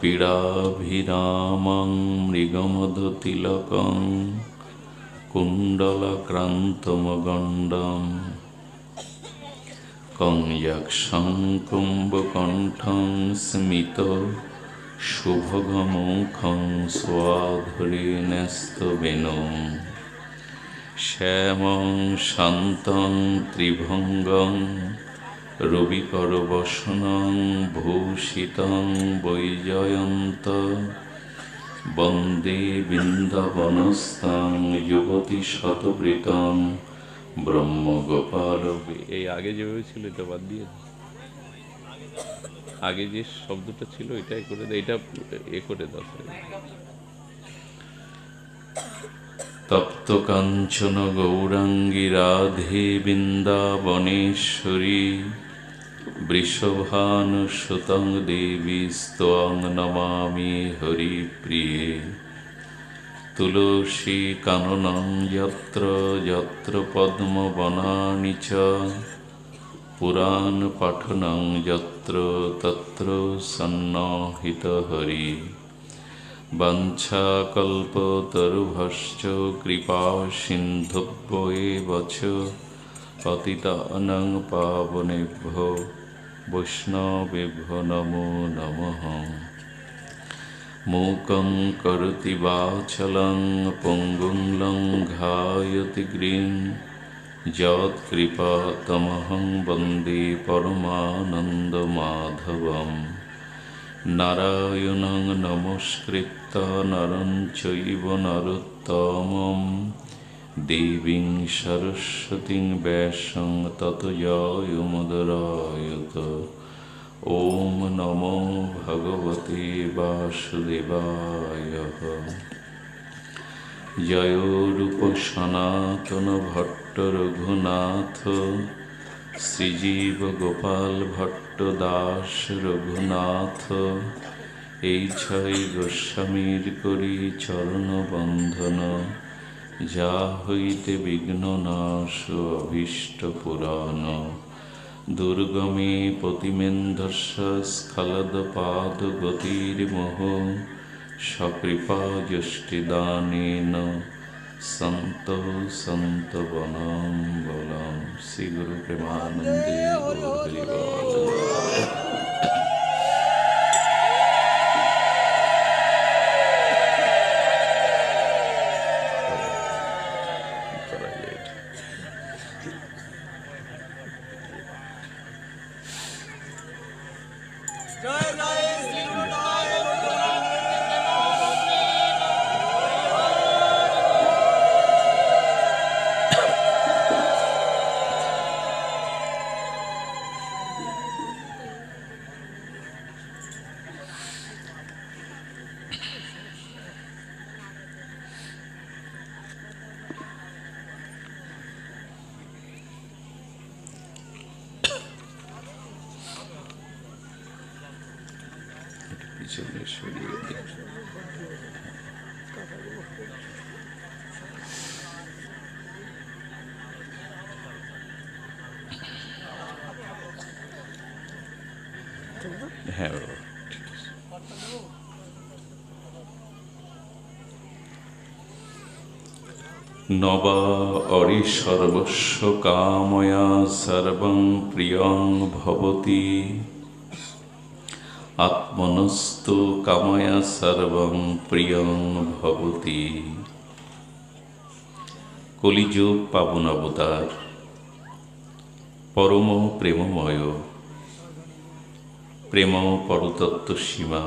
পীড়াভিরামং মৃগমধতিলকং কুণ্ডলক্রান্তমগণ্ডম কং যক্ষং কুম্ভকণ্ঠং স্মিত শুভগমুখং স্বাধুরেণস্তবেনম শ্যামং শান্তং ত্রিভঙ্গং রবিকরবসনং ভূষিতং বৈজয়ন্ত। বন্দে বৃন্দাবনস্তাং যুবতী শতবৃতং। ব্রহ্মগোপাল এই আগে যেভাবে ছিল এটা বাদ দিয়ে আগে যে শব্দটা ছিল এটাই করে দাও এটা এ করে দাও তপ্ত কাঞ্চন গৌরাঙ্গী রাধে বৃন্দাবনেশ্বরী। বৃষভানুসুতং দেবী স্তং নমামি হরিপ্রিয়ে তুলসী কাননং যত্র যত্র পদ্মবনানি চ। পুরাণ পাঠনং যত্র তত্র সন্নাহিত হরি। বাঞ্ছাকল্পতরুভশ্চ পতিতানং পাবনেভ্যো বৈষ্ণবেভ্যো নমো নমঃ মূকং করতি বাছলং পঙ্গুং লং ঘায়তি গ্রীন যৎকৃপা তমহং বন্দে পরমানন্দমাধবम् নারায়ণং নমস্কৃত্য নরঞ্চৈব নরোত্তমম দেবীং সরস্বতী ব্যাসং ততয়ুমদরায়ত ওম নমো ভগবতে বাসুদেবায়। জয়রূপ সনাতন ভট্ট রঘুনাথ, শ্রীজীব গোপাল ভট্ট দাস রঘুনাথ, এই ছয় গোস্বামীর করি চরণ বন্ধন। যা হইতে বিঘ্ন নাশ, অভীষ্ট পুরাণ। দুর্গমে প্রতিমেন্ধস্য স্খলদপাদ গতির্মোহ সকৃপা যষ্টিদানেন সন্ত সন্ত বনম বলম শ্রী গুরু প্রেমানন্দে পিছনে সরিয়ে। নবা অরি সর্বস্ব কাময়া সর্বং প্রিয়ং ভবতি আত্মনস্তু কাময়া সর্বং প্রিয়ং ভবতি কলিযুগ পাবন অবতার পরম প্রেমময় প্রেম পরতত্ত্ব সীমা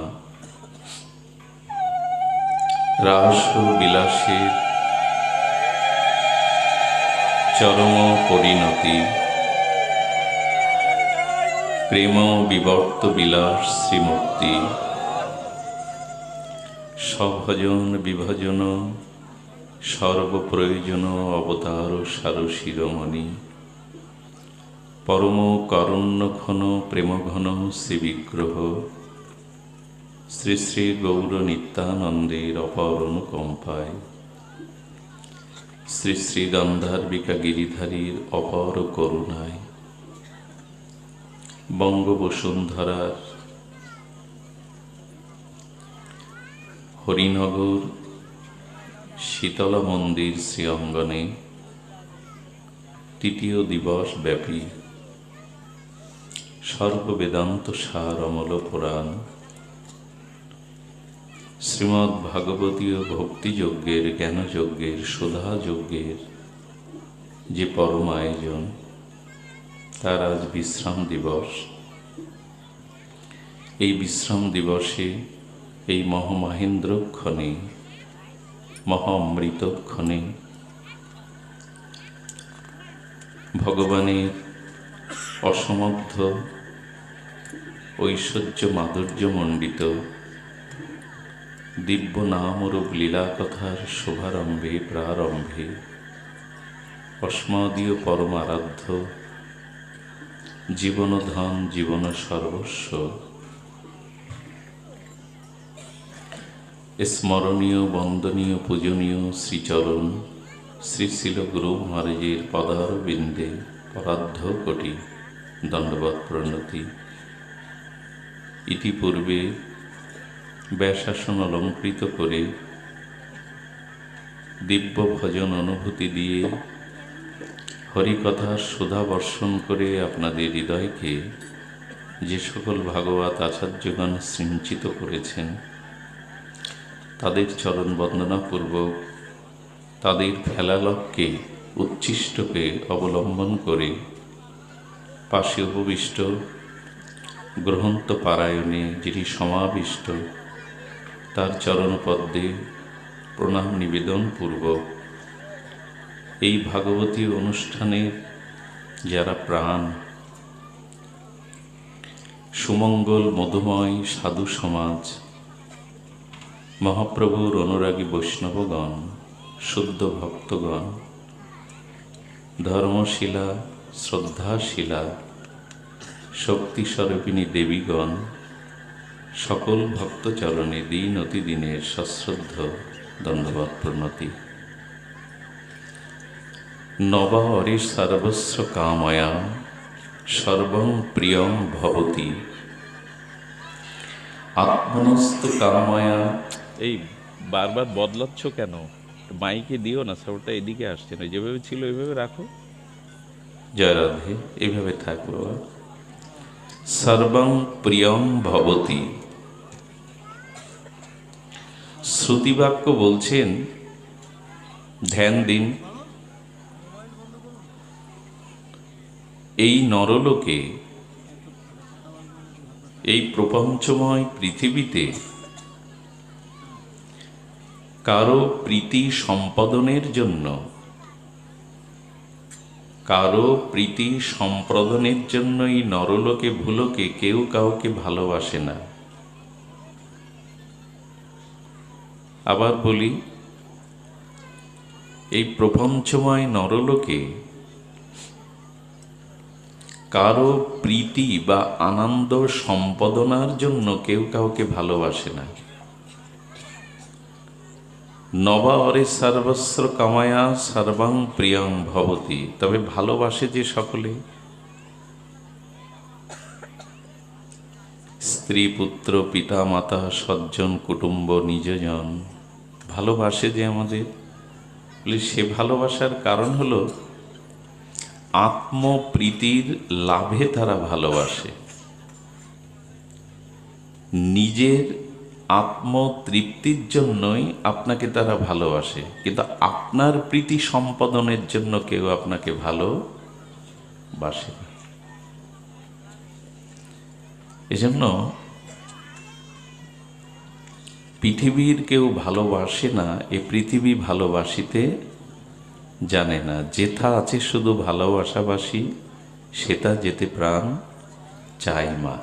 রাস বিলাসের চরম পরিণতি প্রেম বিবর্ত বিলাস শ্রীমূর্তি। সভজন বিভাজন, সর্বপ্রয়োজন অবতার সার শিরোমণি। পরম কারুণ্য ঘন প্রেমঘন শ্রীবিগ্রহ শ্রী বিগ্রহ। শ্রী শ্রী গৌর নিত্যানন্দের অপর অনুকম্পায় শ্রী শ্রী গন্ধার্বিকা গিরিধারীর অপর করুণায়। বঙ্গবসুন্ধরার হরিনগর শীতলা মন্দির শ্রী অঙ্গনে তৃতীয় দিবস ব্যাপী সর্ববেদান্ত সার অমল পুরাণ। শ্রীমদ্ ভাগবতীয় ভক্তিযজ্ঞের, জ্ঞানযজ্ঞের, সুধাযজ্ঞের যে পরম আয়োজন তার আজ বিশ্রাম দিবস। এই বিশ্রাম দিবসে এই মহামহেন্দ্রক্ষণে মহা অমৃতক্ষণে ভগবানের অসমর্থ ঐশ্বর্য মাধুর্যমণ্ডিত দিব্য নামরূপ লীলা কথার শুভারম্ভে, প্রারম্ভে অস্মাদীয় পরম আরাধ্য জীবনধন জীবন সর্বস্ব। স্মরণীয়, বন্দনীয়, পূজনীয়, শ্রীচরণ শ্রী শিল গুরু মহারাজের পদার বিন্দে পরাধ্য কোটি দণ্ডবত প্রণতি। ইতিপূর্বে ব্যাসাসন অলঙ্কৃত করে দিব্য ভজন অনুভূতি দিয়ে হরিকথার সুধা বর্ষণ করে আপনাদের হৃদয়কে যে সকল ভাগবত আচার্যগণ সিঞ্চিত করেছেন, তাদের চরণ বন্দনাপূর্বক তাদের ফেলালককে উচ্ছিষ্টকে অবলম্বন করে পাশে উপবিষ্ট গ্রহন্ত পারায়ণে যিনি সমাবিষ্ট, তার চরণপদ্মে প্রণাম নিবেদন পূর্বক এই ভাগবতী অনুষ্ঠানের যারা প্রাণ, সুমঙ্গল মধুময় সাধু সমাজ, মহাপ্রভুর অনুরাগী বৈষ্ণবগণ, শুদ্ধ ভক্তগণ, ধর্মশিলা, শ্রদ্ধাশিলা শক্তি স্বরূপিণী দেবীগণ, সকল ভক্তচরণে দিন অতিদিনের সশ্রদ্ধ দণ্ডবাদ প্রণতি। নবা অরে সর্বস্ব কাময়া সর্বং প্রিয়ং ভবতি। আত্মনস্তু কাময়া। এই বারবার বদলাচ্ছ কেন? মাইকে দিও না সাউন্ডটা এদিকে আসছে না যেভাবে ছিল ওইভাবে রাখো। জয় রাধে এইভাবে থাক বাবা সর্বং প্রিয়ং ভবতি। শ্রুতিবাক্য বলছেন ধ্যান দিন এই নরলোকে এই প্রপঞ্চময় পৃথিবীতে কারও প্রীতি সম্পাদনের জন্য, কারও প্রীতি সম্প্রদানের জন্য এই নরলোকে ভুলোকে কেউ কাউকে ভালোবাসে না। আবার বলি, এই প্রপঞ্চময় নরলোকে কারও প্রীতি বা আনন্দ সম্পাদনার জন্য কেউ কাউকে ভালোবাসে না। নবা অরে সর্বস্ব কামায়া সর্বাং প্রিয়ং ভবতি। তবে ভালোবাসে যে সকলে। স্ত্রী, পুত্র পিতা মাতা সজ্জন, কুটুম্ব, নিজজন। ভালোবাসে যে আমাদের। সে ভালোবাসার কারণ হলো আত্মপ্রীতির লাভে তারা ভালোবাসে। নিজের আত্মতৃপ্তির জন্যই আপনাকে তারা ভালোবাসে। কিন্তু আপনার প্রীতি সম্পাদনের জন্য কেউ আপনাকে ভালোবাসে না। এজন্য পৃথিবীর কেউ ভালোবাসে না, এ পৃথিবী ভালোবাসিতে জানে না, যেথা আছে শুধু ভালোবাসাবাসী সেটা যেতে প্রাণ চাই মা।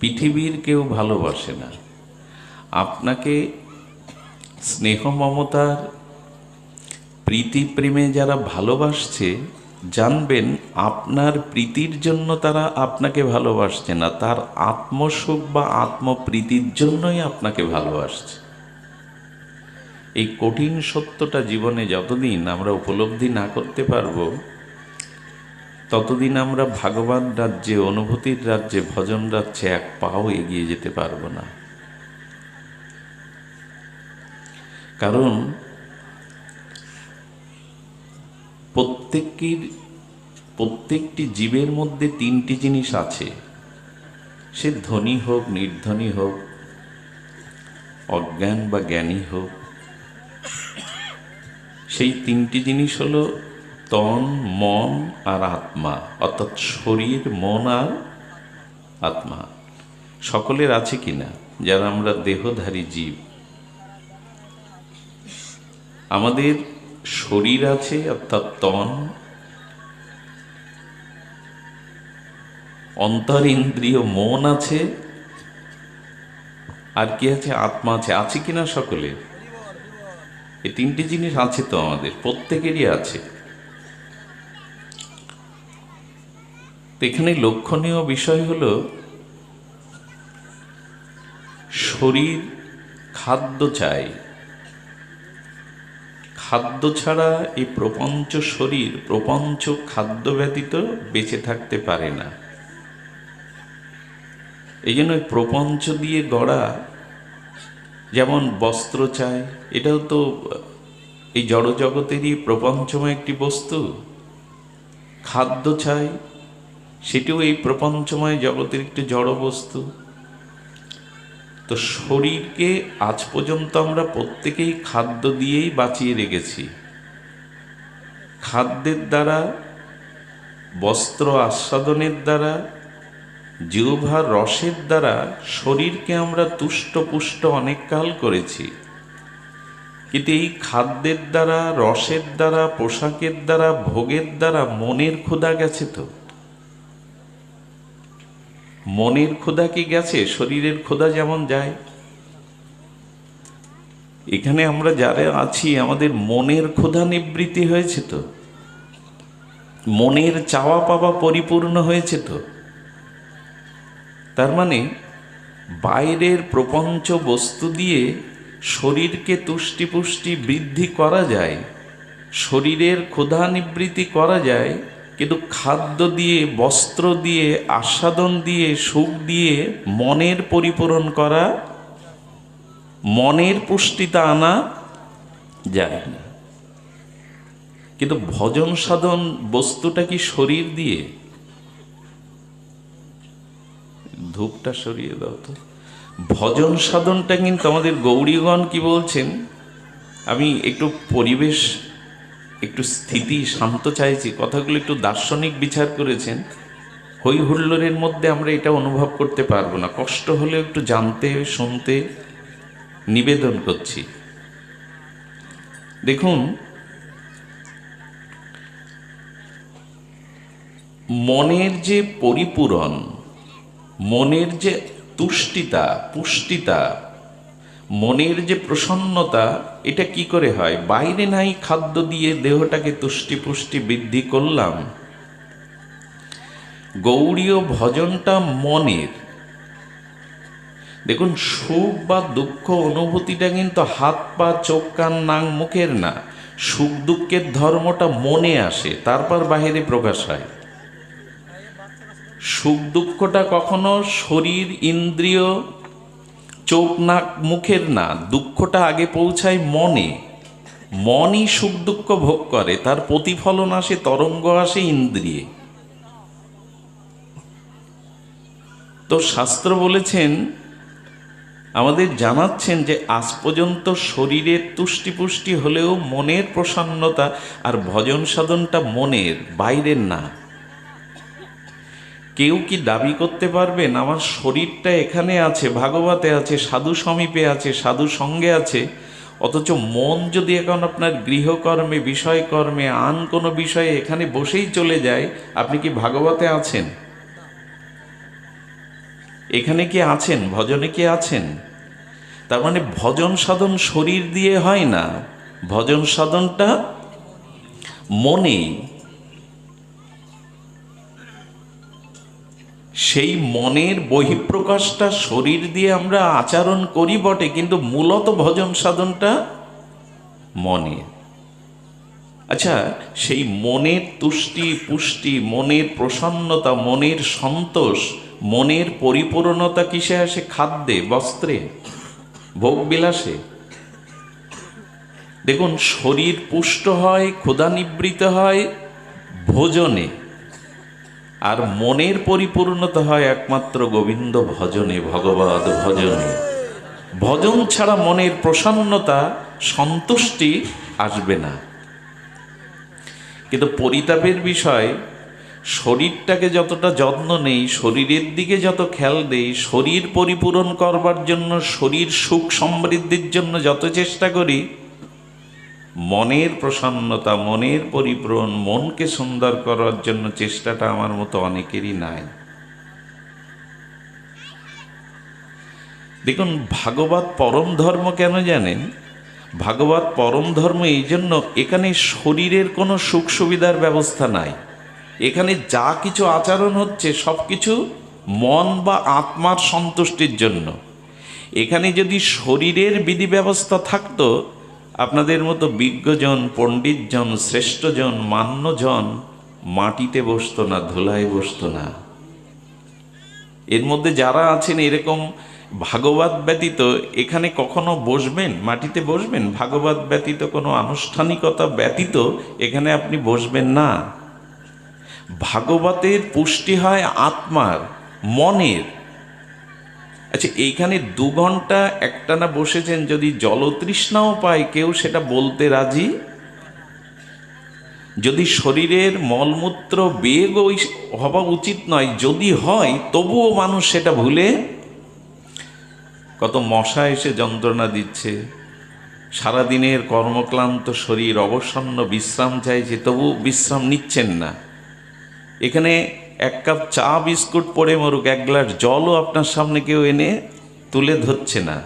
পৃথিবীর কেউ ভালোবাসে না। আপনাকে স্নেহ মমতার, প্রীতি প্রেমে যারা ভালোবাসছে, জানবেন আপনার প্রীতির জন্য তারা আপনাকে ভালোবাসছে না, তার আত্মসুখ বা আত্মপ্রীতির জন্যই আপনাকে ভালোবাসছে। এই কঠিন সত্যটা জীবনে যতদিন আমরা উপলব্ধি না করতে পারব, ততদিন আমরা ভাগবান রাজ্যে, অনুভূতির রাজ্যে, ভজন রাজ্যে এক পাও এগিয়ে যেতে পারব না। কারণ প্রত্যেকের, প্রত্যেকটি জীবের মধ্যে তিনটি জিনিস আছে। সে ধনী হোক, নির্ধনী হোক, অজ্ঞান বা জ্ঞানী হোক সেই তিনটি জিনিস হলো তন, মন আর আত্মা। অর্থাৎ শরীর, মন আর আত্মা। সকলের আছে কিনা? যারা আমরা দেহধারী জীব। আমাদের শরীর আছে, অর্থাৎ তন। অন্তর ইন্দ্রিয় মন আছে। আর কি আছে? আত্মা আছে। আছে কিনা সকলে এই তিনটি জিনিস আছে তো আমাদের, প্রত্যেকেরই আছে। এখানে লক্ষণীয় বিষয় হলো, শরীর খাদ্য চাই। খাদ্য ছাড়া এই প্রপঞ্চ শরীর, প্রপঞ্চ খাদ্য ব্যতীত বেঁচে থাকতে পারে না। এই জন্য প্রপঞ্চ দিয়ে গড়া যেমন বস্ত্র চাই, এটাও তো, এই জড়জগতেরই প্রপঞ্চময় একটি বস্তু। খাদ্য চাই, সেটিও এই প্রপঞ্চময় জগতের একটি জড় বস্তু। তো শরীরকে আজ পর্যন্ত আমরা প্রত্যেকেই খাদ্য দিয়েই বাঁচিয়ে রেখেছি। খাদ্যের দ্বারা, বস্ত্র আস্বাদনের দ্বারা জিহ্বার রসের দ্বারা শরীরকে আমরা তুষ্টপুষ্ট অনেক কাল করেছি। কিন্তু এই খাদ্যের দ্বারা, রসের দ্বারা, পোশাকের দ্বারা, ভোগের দ্বারা মনের ক্ষুধা গেছে তো? মনের ক্ষুধা কি গেছে? শরীরের ক্ষুধা যেমন যায়। এখানে আমরা যারা আছি, আমাদের মনের ক্ষুধা নিবৃত্তি হয়েছে তো? মনের চাওয়া পাওয়া পরিপূর্ণ হয়েছে তো? তার মানে বাইরের প্রপঞ্চ বস্তু দিয়ে শরীরকে তুষ্টি পুষ্টি বৃদ্ধি করা যায়, শরীরের ক্ষুধা নিবৃত্তি করা যায়, কিন্তু খাদ্য দিয়ে, বস্ত্র দিয়ে, আস্বাদন দিয়ে, সুখ দিয়ে মনের পরিপূরণ করা, মনের পুষ্টিতা আনা যায় না। কিন্তু ভজন সাধন বস্তুটা কি শরীর দিয়ে? ধূপটা সরিয়ে দাও তো। ভজন সাধনটা কিন্তু আমাদের গৌরীগণ কি বলছেন? আমি একটু পরিবেশ, একটু স্থিতি শান্ত চাইছি। কথাগুলো একটু দার্শনিক বিচার করেছেন। হই হুল্লোড়ের মধ্যে আমরা এটা অনুভব করতে পারব না। কষ্ট হলেও একটু জানতে, শুনতে নিবেদন করছি। দেখুন, মনের যে পরিপূরণ মনের যে তুষ্টিতা, পুষ্টিতা, মনের যে প্রসন্নতা, এটা কি করে হয়? বাইরে নাই খাদ্য দিয়ে দেহটাকে তুষ্টি পুষ্টি বৃদ্ধি করলাম। গৌড়ীয় ভজনটা মনের। দেখুন, সুখ বা দুঃখ অনুভূতিটা কিন্তু হাত পা, চোখ, কান নাং মুখের না। সুখ দুঃখের ধর্মটা মনে আসে, তারপর বাহিরে প্রকাশ হয়। সুখ দুঃখটা কখনো শরীর, ইন্দ্রিয়, চোখ, নাক, মুখের না। দুঃখটা আগে পৌঁছায় মনে। মনই সুখ দুঃখ ভোগ করে, তার প্রতিফলন আসে, তরঙ্গ আসে ইন্দ্রিয়ে। তো শাস্ত্র বলেছেন, আমাদের জানাচ্ছেন যে আজ পর্যন্ত শরীরের তুষ্টি পুষ্টি হলেও মনের প্রসন্নতা আর ভজন সাধনটা মনের, বাইরের না। কেউ কি দাবি করতে পারবেন আমার শরীরটা এখানে আছে, ভাগবতে আছে, সাধু সমীপে আছে, সাধু সঙ্গে আছে। অথচ মন যদি এখন আপনার গৃহকর্মে, বিষয়কর্মে, আন কোনো বিষয়ে এখানে বসেই চলে যায়, আপনি কি ভাগবতে আছেন? এখানে কি আছেন? ভজনে কি আছেন? তার মানে ভজন সাধন শরীর দিয়ে হয় না। ভজন সাধনটা মনে। সেই মনের বহিঃপ্রকাশটা শরীর দিয়ে আমরা আচরণ করি বটে, কিন্তু মূলত ভজন সাধনটা মনে। আচ্ছা সেই মনের তুষ্টি পুষ্টি, মনের প্রসন্নতা, মনের সন্তোষ, মনের পরিপূর্ণতা কিসে আসে? খাদ্যে, বস্ত্রে ভোগ বিলাসে দেখুন, শরীর পুষ্ট হয় ক্ষুধানিবৃত হয়, ভোজনে। আর মনের পরিপূর্ণতা হয় একমাত্র গোবিন্দ ভজনে, ভগবত ভজনে। ভজন ছাড়া মনের প্রসন্নতা, সন্তুষ্টি আসবে না। কিন্তু পরিতাপের বিষয়, শরীরটাকে যতটা যত্ন নেই, শরীরের দিকে যত খেয়াল দেই, শরীর পরিপূরণ করবার জন্য, শরীর সুখ সমৃদ্ধির জন্য যত চেষ্টা করি মনের প্রসন্নতা, মনের পরিপূরণ, মনকে সুন্দর করার জন্য চেষ্টাটা আমার মতো অনেকেরই নাই। দেখুন, ভাগবত পরম ধর্ম কেন জানেন? ভাগবত পরম ধর্ম এই জন্য এখানে শরীরের কোনো সুখ সুবিধার ব্যবস্থা নাই। এখানে যা কিছু আচরণ হচ্ছে সব কিছু মন বা আত্মার সন্তুষ্টির জন্য। এখানে যদি শরীরের বিধি ব্যবস্থা থাকতো আপনাদের মতো বিজ্ঞজন, পণ্ডিতজন, শ্রেষ্ঠজন, মান্যজন মাটিতে বসতো না, ধুলায় বসতো না। এর মধ্যে যারা আছেন এরকম ভাগবত ব্যতীত, এখানে কখনো বসবেন? মাটিতে বসবেন? ভাগবত ব্যতীত কোনো আনুষ্ঠানিকতা ব্যতীত এখানে আপনি বসবেন না। ভাগবতের পুষ্টি হয় আত্মার, মনের। আচ্ছা এইখানে দু ঘণ্টা একটানা বসেছেন যদি জলতৃষ্ণাও পায়, কেউ সেটা বলতে রাজি? যদি শরীরের মলমূত্র বেগ ওই- হওয়া উচিত নয়, যদি হয়, তবুও মানুষ সেটা ভুলে? কত মশা এসে যন্ত্রণা দিচ্ছে। সারাদিনের কর্মক্লান্ত শরীর, অবসন্ন বিশ্রাম চাইছে তবু বিশ্রাম নিচ্ছেন না। এখানে এক কাপ চা বিস্কুট পরে মরুক, এক গ্লাস জলও আপনার সামনে কেউ এনে তুলে ধরছে না।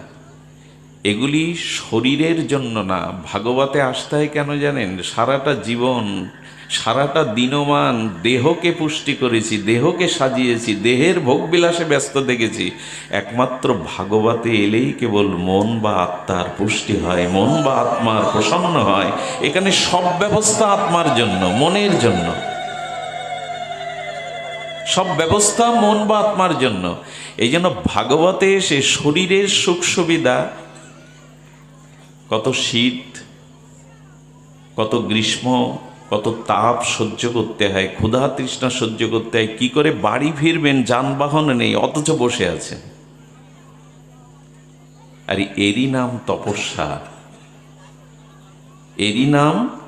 এগুলি শরীরের জন্য না, ভাগবতে আসতে হয় কেন জানেন? সারাটা জীবন, সারাটা দিনমান দেহকে পুষ্টি করেছি, দেহকে সাজিয়েছি, দেহের ভোগবিলাসে ব্যস্ত দেখেছি। একমাত্র ভাগবতে এলেই কেবল মন বা আত্মার পুষ্টি হয়, মন বা আত্মার প্রসন্ন হয়। এখানে সব ব্যবস্থা আত্মার জন্য, মনের জন্য। সব ব্যবস্থা মন বা আত্মার জন্য। এই জন্য ভাগবতে এসে শরীরের সুখ সুবিধা, কত শীত, কত গ্রীষ্ম, কত তাপ সহ্য করতে হয়, ক্ষুধা তৃষ্ণা সহ্য করতে হয়, কি করে বাড়ি ফিরবেন, যানবাহন নেই, অথচ বসে আছেন আর এরই নাম তপস্যা। এরই নাম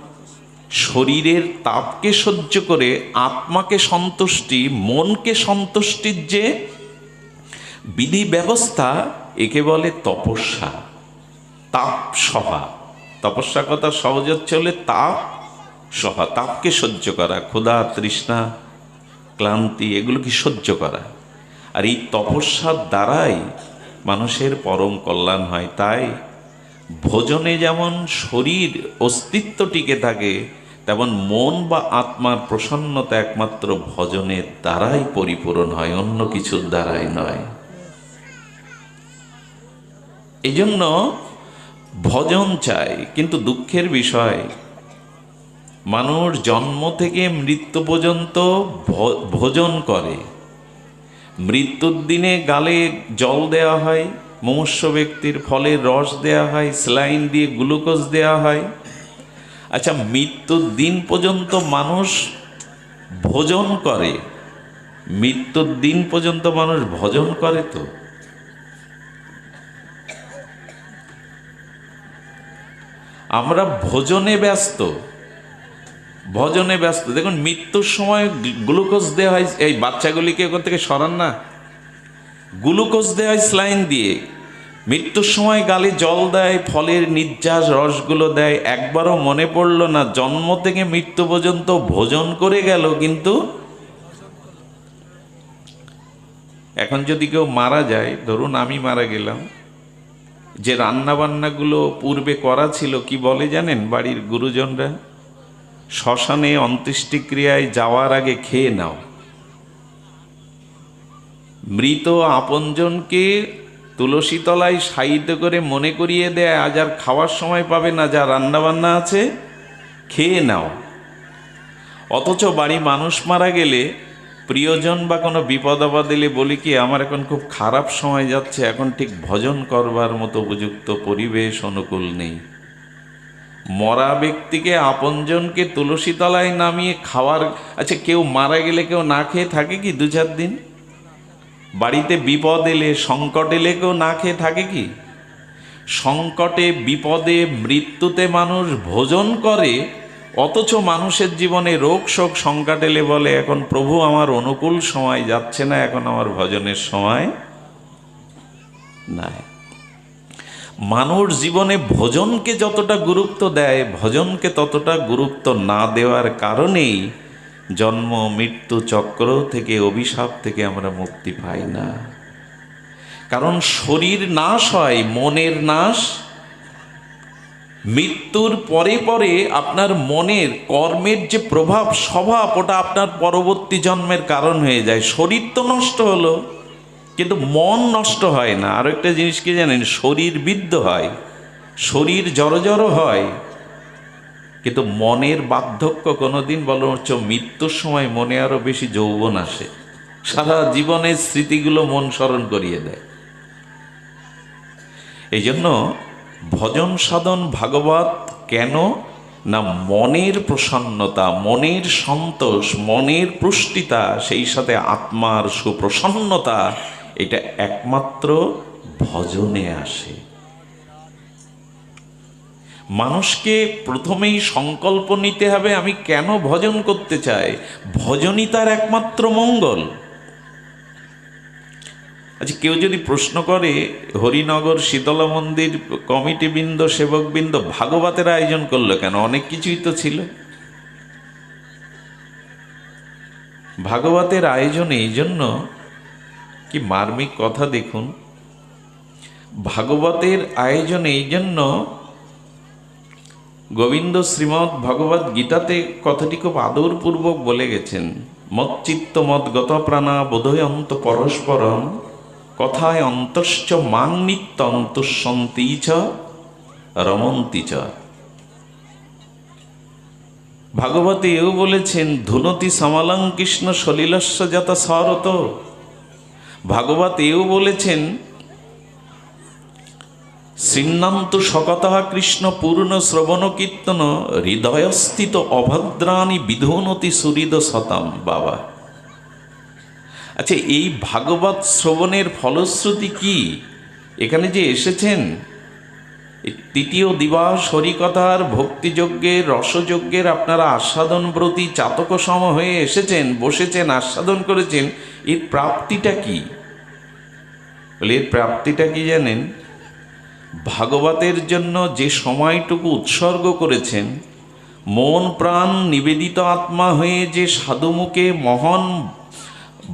শরীরের তাপকে সহ্য করে আত্মাকে সন্তুষ্টি, মনকে সন্তুষ্টির যে বিধি ব্যবস্থা একে বলে তপস্যা, তাপ সহা তপস্যা কথা সহজ হচ্ছে হলে তাপ সহা তাপকে সহ্য করা, ক্ষুধা, তৃষ্ণা, ক্লান্তি, এগুলোকে সহ্য করা। আর এই তপস্যার দ্বারাই মানুষের পরম কল্যাণ হয়। তাই ভোজনে যেমন শরীর অস্তিত্ব টিকে থাকে তেমন মন বা আত্মার প্রসন্নতা একমাত্র ভজনের দ্বারাই পরিপূরণ হয়, অন্য কিছুর দ্বারাই নয়। এই জন্য ভজন চাই, কিন্তু দুঃখের বিষয়, মানুষ জন্ম থেকে মৃত্যু পর্যন্ত ভোজন করে। মৃত্যুর দিনে গালে জল দেওয়া হয়, মুমূর্ষ ব্যক্তির ফলের রস দেওয়া হয়, স্লাইন দিয়ে গ্লুকোজ দেওয়া হয়। আচ্ছা মৃত্যুর দিন পর্যন্ত মানুষ ভোজন করে। মৃত্যুর দিন পর্যন্ত মানুষ ভজন করে তো। আমরা ভোজনে ব্যস্ত। ভজনে ব্যস্ত। দেখুন, মৃত্যুর সময় গ্লুকোজ দেওয়া হয়, এই বাচ্চাগুলিকে ওখান থেকে সরান না। গ্লুকোজ দেওয়া হয় স্লাইন দিয়ে। মৃত্যুর সময় গালে জল দেয়, ফলের নির্যাস রসগুলো দেয়। একবারও মনে পড়ল না, জন্ম থেকে মৃত্যু পর্যন্ত ভোজন করে গেল, কিন্তু এখন যদি কেউ মারা যায়, ধরুন আমি মারা গেলাম, যে রান্না বান্নাগুলো পূর্বে করা ছিল, কি বলে জানেন বাড়ির গুরুজনরা? শ্মশানে অন্ত্যেষ্টিক্রিয়ায় যাওয়ার আগে খেয়ে নাও। মৃত আপনজনকে তুলসী তলায় সাহিত্য করে মনে করিয়ে দেয়, আজ আর খাওয়ার সময় পাবে না, যা রান্নাবান্না আছে, খেয়ে নাও। অথচ বাড়ি মানুষ মারা গেলে প্রিয়জন বা কোনো বিপদ আপদ এলে বলি কি, আমার এখন খুব খারাপ সময় যাচ্ছে, এখন ঠিক ভজন করবার মতো উপযুক্ত পরিবেশ অনুকূল নেই। মরা ব্যক্তিকে আপনজনকে তুলসী তলায় নামিয়ে খাওয়ার আচ্ছা কেউ মারা গেলে কেউ না খেয়ে থাকে কি দু চার দিন? বাড়িতে বিপদ এলে, সংকট এলে কেউ না খেয়ে থাকে কি? সংকটে, বিপদে, মৃত্যুতে মানুষ ভোজন করে, অথচ মানুষের জীবনে রোগ, শোক, সংকট এলে বলে, এখন প্রভু আমার অনুকূল সময় যাচ্ছে না, এখন আমার ভজনের সময় নাই। মানুষ জীবনে ভোজনকে যতটা গুরুত্ব দেয়, ভজনকে ততটা গুরুত্ব না দেওয়ার কারণেই জন্ম, মৃত্যু চক্র থেকে, অভিশাপ থেকে আমরা মুক্তি পাই না। কারণ শরীর নাশ হয়, মনের নাশ। মৃত্যুর পরে পরে আপনার মনের, কর্মের যে প্রভাব, স্বভাব, ওটা আপনার পরবর্তী জন্মের কারণ হয়ে যায়। শরীর তো নষ্ট হলো, কিন্তু মন নষ্ট হয় না। আর একটা জিনিস কি জানেন? শরীর বিদ্ধ হয়, শরীর জড়ো জড়ো হয় কিন্তু মনের বার্ধক্য কোনোদিন বলো হচ্ছে মৃত্যুর সময় মনে আরও বেশি যৌবন আসে। সারা জীবনের স্মৃতিগুলো মন স্মরণ করিয়ে দেয়। এই জন্য ভজন সাধন ভাগবত কেন না মনের প্রসন্নতা, মনের সন্তোষ, মনের পুষ্টিতা, সেই সাথে আত্মার সুপ্রসন্নতা, এটা একমাত্র ভজনে আসে। মানুষকে প্রথমেই সংকল্প নিতে হবে, আমি কেন ভজন করতে চাই? ভজনই তার একমাত্র মঙ্গল। আচ্ছা কেউ যদি প্রশ্ন করে, হরিনগর শীতলা মন্দির কমিটিবৃন্দ সেবকবৃন্দ ভাগবতের আয়োজন করল কেন? অনেক কিছুই তো ছিল। ভাগবতের আয়োজন এই জন্য কি মার্মিক কথা দেখুন? ভাগবতের আয়োজন এই জন্য গোবিন্দ শ্রীমৎ ভগবত গীতাতে কথাটি খুব আদরপূর্বক বলে গেছেন, মচ্চিত্ত মত গত প্রাণা বোধয় অন্ত পরস্পরম, কথায় অন্তশ্চ মাং নিত্য অন্তঃসন্তি চ, রমন্তি চ। ভাগবতী এও বলেছেন, ধুনতি সমালং কৃষ্ণ সলিলস্য যত সরত ভাগবত এও বলেছেন শ্রীন্নান্ত শকতঃ কৃষ্ণ পূর্ণ শ্রবণ কীর্তন হৃদয়স্থিত অভদ্রাণী বিধুনতি সুহৃদ শতাম বাবা। আচ্ছা এই ভাগবত শ্রবণের ফলশ্রুতি কি? এখানে যে এসেছেন তৃতীয় দিবস হরিকথার ভক্তিযজ্ঞের, রসযজ্ঞের আপনারা আস্বাদন ব্রতী চাতক সম হয়ে এসেছেন, বসেছেন, আস্বাদন করেছেন, এর প্রাপ্তিটা কি? বলে এর প্রাপ্তিটা কি জানেন? ভাগবতের জন্য যে সময়টুকু উৎসর্গ করেছেন, মন প্রাণ নিবেদিত আত্মা হয়ে যে সাধুমুখে মহান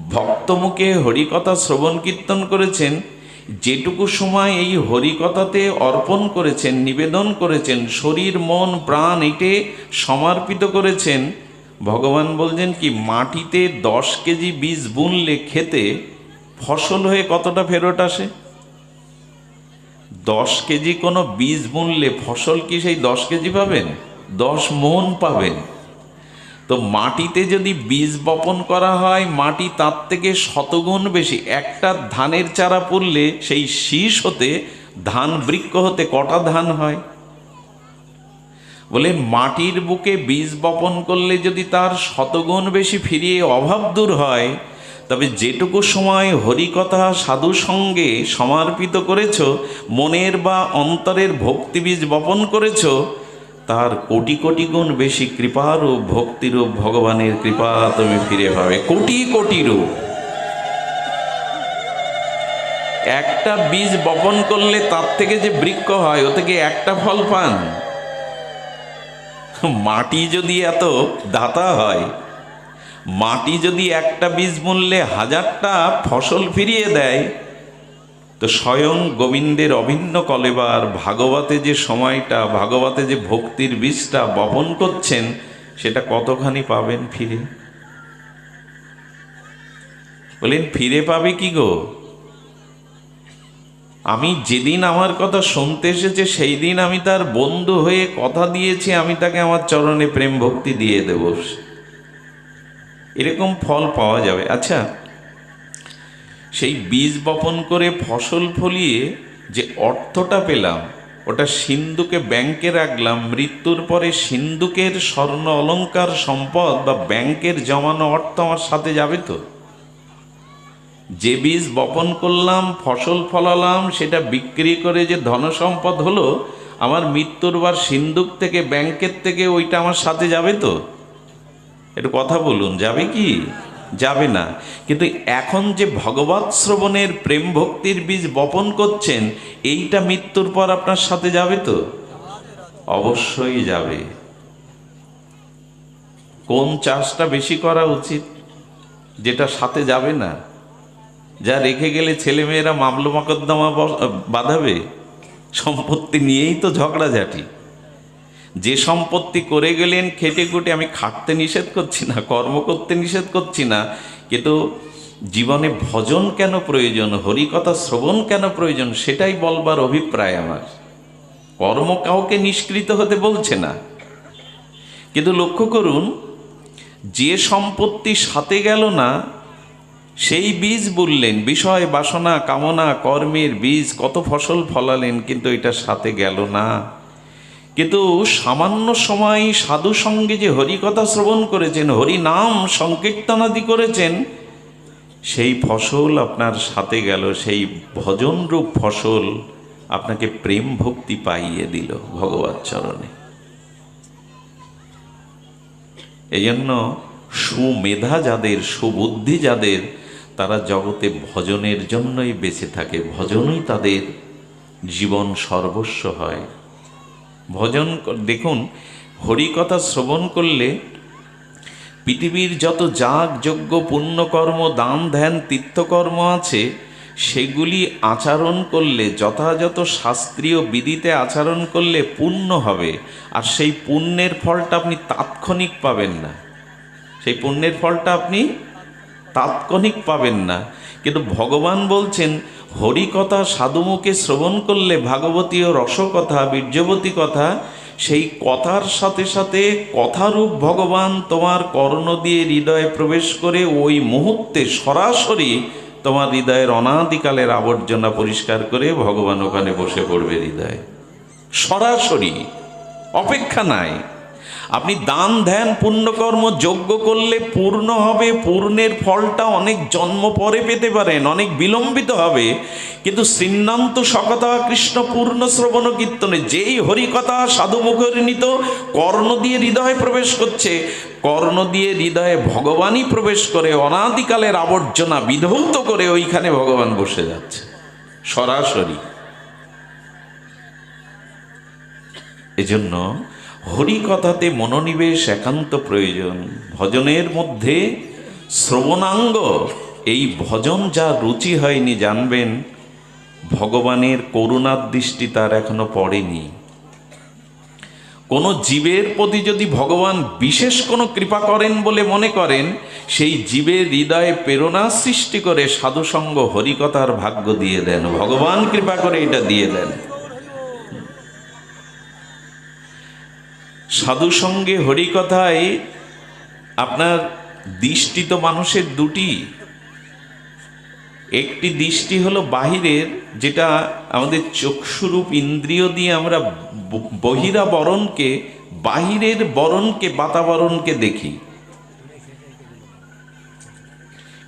ভক্তমুখে হরিকথা শ্রবণ কীর্তন করেছেন, যেটুকু সময় এই হরিকথাতে অর্পণ করেছেন, নিবেদন করেছেন, শরীর, মন, প্রাণ এটে সমর্পিত করেছেন, ভগবান বলছেন কি, মাটিতে দশ কেজি বীজ বুনলে খেতে ফসল হয়ে কতটা ফেরত আসে? দশ কেজি কোনো বীজ বুনলে ফসল কি সেই দশ কেজি পাবেন? দশ মন পাবেন। তো মাটিতে যদি বীজ বপন করা হয়, মাটি তার থেকে শতগুণ বেশি। একটা ধানের চারা পুড়লে সেই শীষ হতে, ধান বৃক্ষ হতে কটা ধান হয়? বলে মাটির বুকে বীজ বপন করলে যদি তার শতগুণ বেশি ফিরিয়ে অভাব দূর হয় তবে যেটুকু সময় হরিকথা সাধু সঙ্গে সমর্পিত করেছ, মনের বা অন্তরের ভক্তিবীজ বপন করেছ, তার কোটি কোটি গুণ বেশি কৃপারূপ, ভক্তিরূপ, ভগবানের কৃপা তুমি ফিরে পাবে। কোটি কোটি রূপ। একটা বীজ বপন করলে তার থেকে যে বৃক্ষ হয় ও থেকে একটা ফল পান? মাটি যদি এত দাতা হয় মাটি যদি একটা বীজ মূল্যে হাজারটা ফসল ফিরিয়ে দেয়, তো স্বয়ং গোবিন্দের অভিন্ন কলেবার ভাগবতে যে সময়টা, ভাগবতে যে ভক্তির বীজটা বপন করছেন, সেটা কতখানি পাবেন ফিরে? বলেন, ফিরে পাবে কি গো? আমি যেদিন আমার কথা শুনতে এসেছে সেই দিন আমি তার বন্ধু হয়ে কথা দিয়েছি, আমি তাকে আমার চরণে প্রেম ভক্তি দিয়ে দেব। এরকম ফল পাওয়া যাবে। আচ্ছা সেই বীজ বপন করে ফসল ফলিয়ে যে অর্থটা পেলাম, ওটা সিন্ধুকে ব্যাংকে রাখলাম, মৃত্যুর পরে সিন্ধুকের স্বর্ণ অলঙ্কার সম্পদ বা ব্যাংকের জমানো অর্থ আমার সাথে যাবে তো? যে বীজ বপন করলাম, ফসল ফলালাম, সেটা বিক্রি করে যে ধনসম্পদ হলো, আমার মৃত্যুর বার সিন্ধুক থেকে, ব্যাংকের থেকে ওইটা আমার সাথে যাবে তো? একটু কথা বলুন, যাবে কি? যাবে না। কিন্তু এখন যে ভগবত শ্রবণের প্রেম ভক্তির বীজ বপন করছেন, এইটা মৃত্যুর পর আপনার সাথে যাবে তো? অবশ্যই যাবে। কোন চাষটা বেশি করা উচিত? যেটা সাথে যাবে না। যা রেখে গেলে ছেলেমেয়েরা মামলো মকদ্দমা বাঁধাবে। সম্পত্তি নিয়েই তো ঝগড়াঝাটি। যে সম্পত্তি করে গেলেন, খেটে খুটে আমি খাটতে নিষেধ করছি না, কর্ম করতে নিষেধ করছি না। কিন্তু জীবনে ভজন কেন প্রয়োজন, হরিকথা শ্রবণ কেন প্রয়োজন, সেটাই বলবার অভিপ্রায় আমার। কর্ম কাউকে নিষ্কৃত হতে বলছে না। কিন্তু লক্ষ্য করুন, যে সম্পত্তি সাথে গেল না, সেই বীজ বললেন বিষয়, বাসনা, কামনা, কর্মের বীজ, কত ফসল ফলালেন, কিন্তু এটা সাথে গেল না। কিন্তু সামান্য সময় সাধু সঙ্গে যে হরিকথা শ্রবণ করেছেন, হরি নাম সংকীর্তনাদি করেছেন, সেই ফসল আপনার সাথে গেল, সেই ভজনরূপ ফসল আপনাকে প্রেম ভক্তি পাইয়ে দিল ভগবত চরণে। এই জন্য সুমেধা যাদের, সুবুদ্ধি যাদের, তারা জগতে ভজনের জন্যই বেঁচে থাকে, ভজনই তাদের জীবন সর্বস্ব হয়। ভজন দেখুন, হরিকথা শ্রবণ করলে পৃথিবীর যত যাগ, যজ্ঞ, পুণ্যকর্ম, দান, ধ্যান, তীর্থকর্ম আছে, সেগুলি আচরণ করলে, যথাযথ শাস্ত্রীয় বিধিতে আচরণ করলে পুণ্য হবে। আর সেই পুণ্যের ফলটা আপনি তাৎক্ষণিক পাবেন না। সেই পুণ্যের ফলটা আপনি তাৎক্ষণিক পাবেন না। কিন্তু ভগবান বলছেন হরিকথা সাধুমুখে শ্রবণ করলে ভাগবতীয় রসকথা, বীর্যবতী কথা, সেই কথার সাথে সাথে কথারূপ ভগবান তোমার কর্ণ দিয়ে হৃদয়ে প্রবেশ করে ওই মুহূর্তে সরাসরি তোমার হৃদয়ের অনাদিকালের আবর্জনা পরিষ্কার করে ভগবান ওখানে বসে পড়বে হৃদয়ে। সরাসরি, অপেক্ষা নাই। আপনি দান, ধ্যান, পুণ্যকর্ম যোগ্য করলে পূর্ণ হবে, পূর্ণের ফলটা অনেক জন্ম পরে পেতে পারেন, অনেক বিলম্বিত হবে। কিন্তু শ্রীনান্ত সকথা কৃষ্ণ পূর্ণ শ্রবণ, কীর্তনে যেই হরিকথা সাধুমুখরিণীত কর্ণ দিয়ে হৃদয়ে প্রবেশ করছে, কর্ণ দিয়ে হৃদয়ে ভগবানই প্রবেশ করে, অনাদিকালের আবর্জনা বিধৌত করে ওইখানে ভগবান বসে যাচ্ছে। সরাসরি। এজন্য হরিকথাতে মনোনিবেশ একান্ত প্রয়োজন। ভজনের মধ্যে শ্রবণাঙ্গ, এই ভজন যা রুচি হয়নি জানবেন, ভগবানের করুণার দৃষ্টি তার এখনও পড়েনি। কোনো জীবের প্রতি যদি ভগবান বিশেষ কোনো কৃপা করেন বলে মনে করেন, সেই জীবের হৃদয়ে প্রেরণা সৃষ্টি করে সাধুসঙ্গ হরিকথার ভাগ্য দিয়ে দেন। ভগবান কৃপা করে এটা দিয়ে দেন। সাধু সঙ্গে হরিকথায় আপনার দৃষ্টি তো মানুষের দুটি। একটি দৃষ্টি হলো বাহিরের, যেটা আমাদের চক্ষুরূপ ইন্দ্রিয় দিয়ে আমরা বহিরা বরণকে বাহিরের বরণকে, বাতাবরণকে দেখি।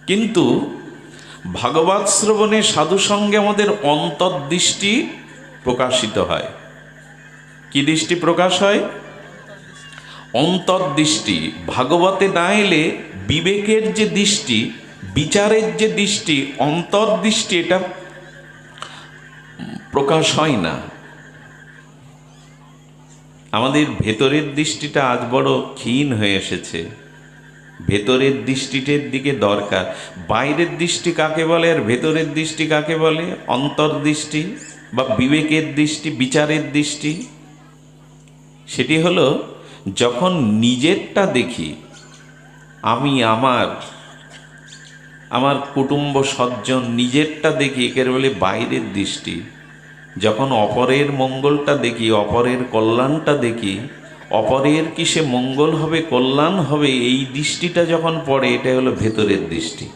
কিন্তু ভাগবত শ্রবণে সাধু সঙ্গে আমাদের অন্তর্দৃষ্টি প্রকাশিত হয়। কি দৃষ্টি প্রকাশ হয়? অন্তর্দৃষ্টি, ভাগবতে না এলে বিবেকের যে দৃষ্টি, বিচারের যে দৃষ্টি, অন্তর্দৃষ্টি, এটা প্রকাশ হয় না। আমাদের ভেতরের দৃষ্টিটা আজ বড় ক্ষীণ হয়ে এসেছে। ভেতরের দৃষ্টিটের দিকে দরকার। বাইরের দৃষ্টি কাকে বলে আর ভেতরের দৃষ্টি কাকে বলে? অন্তর্দৃষ্টি বা বিবেকের দৃষ্টি, বিচারের দৃষ্টি। সেটি হলো যখন নিজেরটা দেখি, আমি আমার আমার কুটুম্ব সজ্জন নিজেরটা দেখি একে বলে বাইরের দৃষ্টি। যখন অপরের মঙ্গলটা দেখি, অপরের কল্যাণটা দেখি, অপরের কিসে মঙ্গল হবে, কল্যাণ হবে, এই দৃষ্টিটা যখন পড়ে এটা হলো ভেতরের দৃষ্টি।